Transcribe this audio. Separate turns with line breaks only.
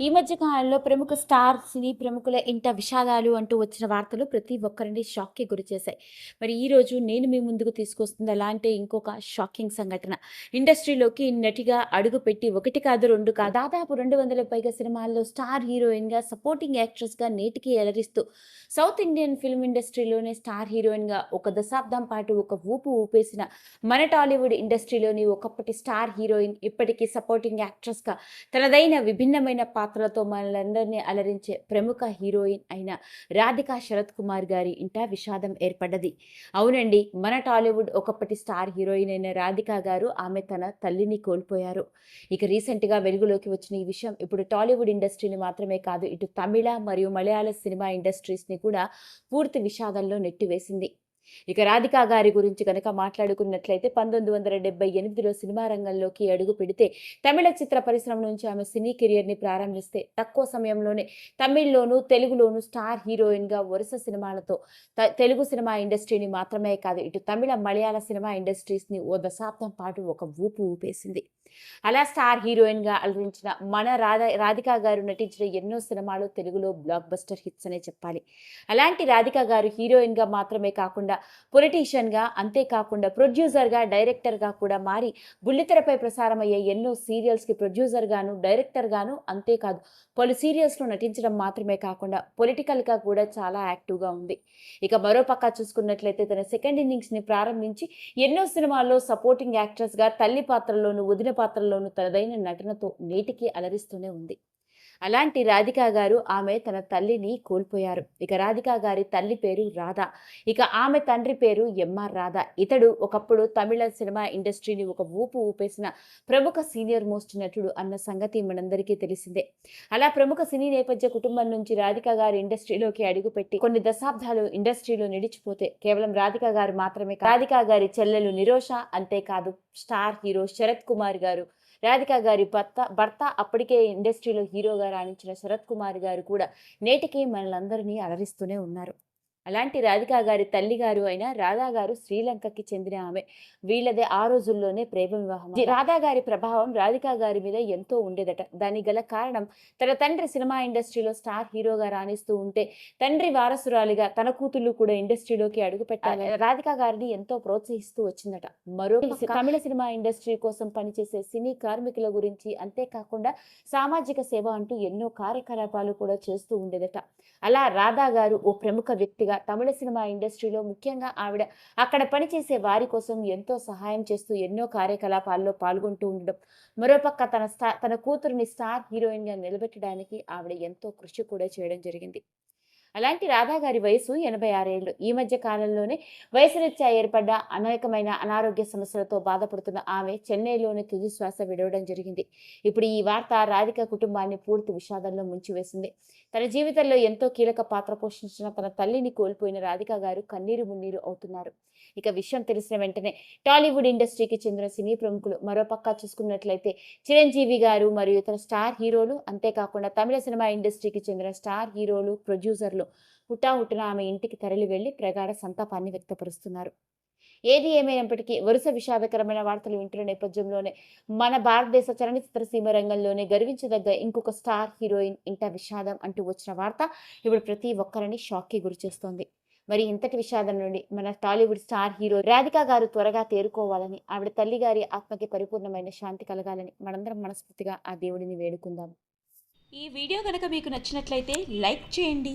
ఈ మధ్య కాలంలో ప్రముఖ స్టార్ సినీ ప్రముఖుల ఇంట విషాదాలు అంటూ వచ్చిన వార్తలు ప్రతి ఒక్కరిని షాక్కి గురి చేశాయి. మరి ఈ రోజు నేను మీ ముందుకు తీసుకొస్తుంది అలాంటి ఇంకొక షాకింగ్ సంఘటన. ఇండస్ట్రీలోకి నటిగా అడుగుపెట్టి ఒకటి కాదు రెండు కాదు దాదాపు రెండు వందల పైగా సినిమాల్లో స్టార్ హీరోయిన్గా సపోర్టింగ్ యాక్ట్రెస్గా నేటికి ఎలరిస్తూ సౌత్ ఇండియన్ ఫిల్మ్ ఇండస్ట్రీలోనే స్టార్ హీరోయిన్గా ఒక దశాబ్దం పాటు ఒక ఊపు ఊపేసిన మన టాలీవుడ్ ఇండస్ట్రీలోని ఒకప్పటి స్టార్ హీరోయిన్ ఇప్పటికీ సపోర్టింగ్ యాక్ట్రెస్గా తనదైన విభిన్నమైన పాత్రలతో మనలందరినీ అలరించే ప్రముఖ హీరోయిన్ అయిన రాధికా శరత్ కుమార్ గారి ఇంట విషాదం ఏర్పడ్డది. అవునండి మన టాలీవుడ్ ఒకప్పటి స్టార్ హీరోయిన్ అయిన రాధికా గారు ఆమె తన తల్లిని కోల్పోయారు. ఇక రీసెంట్గా వెలుగులోకి వచ్చిన ఈ విషయం ఇప్పుడు టాలీవుడ్ ఇండస్ట్రీని మాత్రమే కాదు ఇటు తమిళ మరియు మలయాళ సినిమా ఇండస్ట్రీస్ని కూడా పూర్తి విషాదంలో నెట్టివేసింది. ఇక రాధికా గారి గురించి కనుక మాట్లాడుకున్నట్లయితే పంతొమ్మిది వందల డెబ్బై ఎనిమిదిలో సినిమా రంగంలోకి అడుగు పెడితే తమిళ చిత్ర పరిశ్రమ నుంచి ఆమె సినీ కెరియర్ని ప్రారంభిస్తే తక్కువ సమయంలోనే తమిళ్ళోను తెలుగులోను స్టార్ హీరోయిన్గా వరుస సినిమాలతో తెలుగు సినిమా ఇండస్ట్రీని మాత్రమే కాదు ఇటు తమిళ మలయాళ సినిమా ఇండస్ట్రీస్ని ఓ దశాబ్దం పాటు ఒక ఊపు ఊపేసింది. అలా స్టార్ హీరోయిన్గా అలరించిన మన రాధా రాధికా గారు నటించిన ఎన్నో సినిమాలు తెలుగులో బ్లాక్ బస్టర్ హిట్స్ అనే చెప్పాలి. అలాంటి రాధికా గారు హీరోయిన్గా మాత్రమే కాకుండా పొలిటీషియన్గా అంతేకాకుండా ప్రొడ్యూసర్గా డైరెక్టర్గా కూడా మారి బుల్లితెరపై ప్రసారమయ్యే ఎన్నో సీరియల్స్కి ప్రొడ్యూసర్గాను డైరెక్టర్గాను అంతేకాదు పలు సీరియల్స్లో నటించడం మాత్రమే కాకుండా పొలిటికల్గా కూడా చాలా యాక్టివ్గా ఉంది. ఇక మరోపక్క చూసుకున్నట్లయితే తన సెకండ్ ఇన్నింగ్స్ని ప్రారంభించి ఎన్నో సినిమాల్లో సపోర్టింగ్ యాక్ట్రెస్గా తల్లి పాత్రలోను వదిన పాత్రల్లోనూ తనదైన నటనతో నేటికి అలరిస్తూనే ఉంది. అలాంటి రాధికా గారు ఆమె తన తల్లిని కోల్పోయారు. ఇక రాధికా గారి తల్లి పేరు రాధా. ఇక ఆమె తండ్రి పేరు ఎంఆర్ రాధా. ఇతడు ఒకప్పుడు తమిళ సినిమా ఇండస్ట్రీని ఒక ఊపు ఊపేసిన ప్రముఖ సీనియర్ మోస్ట్ నటుడు అన్న సంగతి మనందరికీ తెలిసిందే. అలా ప్రముఖ సినీ నేపథ్య కుటుంబం నుంచి రాధికా గారి ఇండస్ట్రీలోకి అడుగుపెట్టి కొన్ని దశాబ్దాలు ఇండస్ట్రీలో నిలిచిపోతే కేవలం రాధికా గారు మాత్రమే రాధికా గారి చెల్లెలు నిరోష అంతేకాదు స్టార్ హీరో శరత్ కుమార్ గారు రాధిక గారి భర్త భర్త అప్పటికే ఇండస్ట్రీలో హీరోగా రాణించిన శరత్ కుమార్ గారు కూడా నేటికి మనలందరినీ అలరిస్తూనే ఉన్నారు. అలాంటి రాధికా గారి తల్లి గారు అయిన రాధా గారు శ్రీలంకకి చెందిన ఆమె. వీళ్ళదే ఆ రోజుల్లోనే ప్రేమ వివాహం రాధా గారి ప్రభావం రాధికా గారి మీద ఎంతో ఉండేదట. దానికి గల కారణం తన తండ్రి సినిమా ఇండస్ట్రీలో స్టార్ హీరోగా రాణిస్తూ ఉంటే తండ్రి వారసురాలిగా తన కూతుళ్ళు కూడా ఇండస్ట్రీలోకి అడుగుపెట్టాలి. రాధికా గారిని ఎంతో ప్రోత్సహిస్తూ వచ్చిందట. మరో తమిళ సినిమా ఇండస్ట్రీ కోసం పనిచేసే సినీ కార్మికుల గురించి అంతేకాకుండా సామాజిక సేవ అంటూ ఎన్నో కార్యకలాపాలు కూడా చేస్తూ ఉండేదట. అలా రాధా గారు ఓ ప్రముఖ వ్యక్తిగా తమిళ సినిమా ఇండస్ట్రీలో ముఖ్యంగా ఆవిడ అక్కడ పనిచేసే వారి కోసం ఎంతో సహాయం చేస్తూ ఎన్నో కార్యకలాపాల్లో పాల్గొంటూ ఉండడం. మరోపక్క తన స్టా తన కూతురిని స్టార్ హీరోయిన్గా నిలబెట్టడానికి ఆవిడ ఎంతో కృషి కూడా చేయడం జరిగింది. అలాంటి రాధా గారి వయసు ఎనభై ఆరేళ్ళు. ఈ మధ్య కాలంలోనే వయసురీత్యా ఏర్పడ్డ అనేకమైన అనారోగ్య సమస్యలతో బాధపడుతున్న ఆమె చెన్నైలోని తుదిశ్వాస విడవడం జరిగింది. ఇప్పుడు ఈ వార్త రాధిక కుటుంబాన్ని పూర్తి విషాదంలో ముంచివేసింది. తన జీవితంలో ఎంతో కీలక పాత్ర పోషించిన తన తల్లిని కోల్పోయిన రాధిక గారు కన్నీరు మున్నీరు అవుతున్నారు. ఇక విషయం తెలిసిన వెంటనే టాలీవుడ్ ఇండస్ట్రీకి చెందిన సినీ ప్రముఖులు మరోపక్క చూసుకున్నట్లయితే చిరంజీవి గారు మరియు ఇతర స్టార్ హీరోలు అంతేకాకుండా తమిళ సినిమా ఇండస్ట్రీకి చెందిన స్టార్ హీరోలు ప్రొడ్యూసర్లు హుటాహుటిన ఆమె ఇంటికి తరలి వెళ్ళి ప్రగాఢ సంతాపాన్ని వ్యక్తపరుస్తున్నారు. ఏది ఏమైనప్పటికీ వరుస విషాదకరమైన వార్తలు వింటున్న నేపథ్యంలోనే మన భారతదేశ చలనచిత్ర సీమ రంగంలోనే గర్వించదగ్గ ఇంకొక స్టార్ హీరోయిన్ ఇంట విషాదం అంటూ వచ్చిన వార్త ఇప్పుడు ప్రతి ఒక్కరిని షాక్కి గురిచేస్తోంది మరి ఇంతటి విషాదం నుండి మన టాలీవుడ్ స్టార్ హీరో రాధికా గారు త్వరగా తేరుకోవాలని ఆవిడ తల్లి గారి ఆత్మకి పరిపూర్ణమైన శాంతి కలగాలని మనందరం మనస్ఫూర్తిగా ఆ దేవుడిని వేడుకుందాం.
ఈ వీడియో కనుక మీకు నచ్చినట్లయితే లైక్ చేయండి.